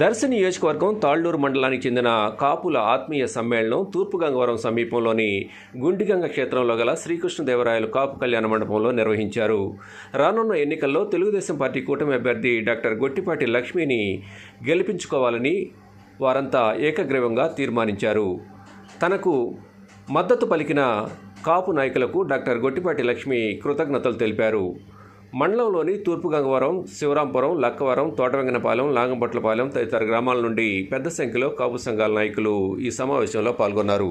దర్శి నియోజకవర్గం తాళ్ళూరు మండలానికి చెందిన కాపుల ఆత్మీయ సమ్మేళనం తూర్పుగంగవరం సమీపంలోని గుండిగంగ క్షేత్రంలో గల శ్రీకృష్ణదేవరాయలు కాపు కళ్యాణ మండపంలో నిర్వహించారు. రానున్న ఎన్నికల్లో తెలుగుదేశం పార్టీ కూటమి అభ్యర్థి డాక్టర్ గొట్టిపాటి లక్ష్మిని గెలిపించుకోవాలని వారంతా ఏకగ్రీవంగా తీర్మానించారు. తనకు మద్దతు పలికిన కాపు నాయకులకు డాక్టర్ గొట్టిపాటి లక్ష్మి కృతజ్ఞతలు తెలిపారు. మండలంలోని తూర్పు గంగవరం శివరాంపురం లక్కవరం తోటవెంగనపాలెం లాంగంపట్లపాలెం తదితర గ్రామాల నుండి పెద్ద సంఖ్యలో కాపు సంఘాల నాయకులు ఈ సమావేశంలో పాల్గొన్నారు.